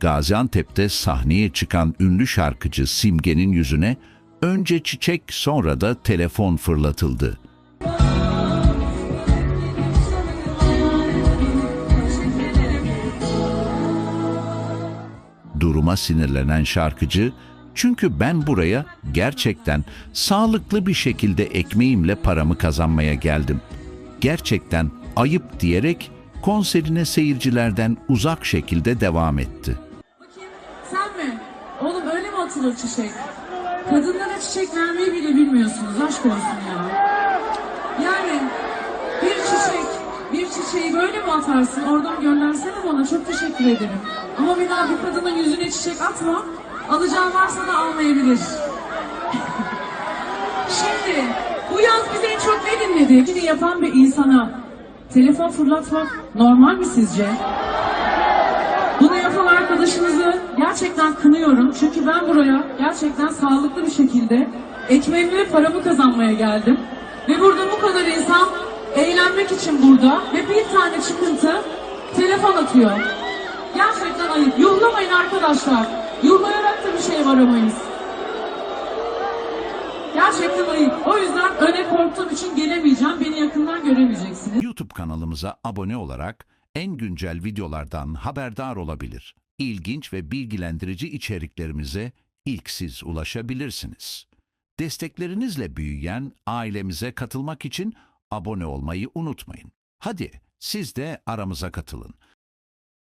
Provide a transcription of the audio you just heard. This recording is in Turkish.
Gaziantep'te sahneye çıkan ünlü şarkıcı Simge'nin yüzüne önce çiçek sonra da telefon fırlatıldı. Duruma sinirlenen şarkıcı, çünkü ben buraya gerçekten sağlıklı bir şekilde ekmeğimle paramı kazanmaya geldim. Gerçekten ayıp diyerek konserine seyircilerden uzak şekilde devam etti. Oğlum öyle mi atılır çiçek? Kadınlara çiçek vermeyi bile bilmiyorsunuz. Aşk olsun ya. Yani bir çiçek, bir çiçeği böyle mi atarsın? Oradan göndersene bana. Çok teşekkür ederim. Ama bir daha bir kadının yüzüne çiçek atma. Alacağın varsa da almayabilir. Şimdi bu yaz biz en çok ne dinledik? Yapan bir insana telefon fırlatmak normal mi sizce? Arkadaşınızı gerçekten kınıyorum. Çünkü ben buraya gerçekten sağlıklı bir şekilde ekmeğimi ve paramı kazanmaya geldim. Ve burada bu kadar insan eğlenmek için burada ve bir tane çıkıntı telefon atıyor. Gerçekten ayıp. Yuhlamayın arkadaşlar. Yuhlayarak da bir şey varamayız. Gerçekten ayıp. O yüzden öne korktuğum için gelemeyeceğim. Beni yakından göremeyeceksiniz. YouTube kanalımıza abone olarak en güncel videolardan haberdar olabilir. İlginç ve bilgilendirici içeriklerimize ilk siz ulaşabilirsiniz. Desteklerinizle büyüyen ailemize katılmak için abone olmayı unutmayın. Hadi siz de aramıza katılın.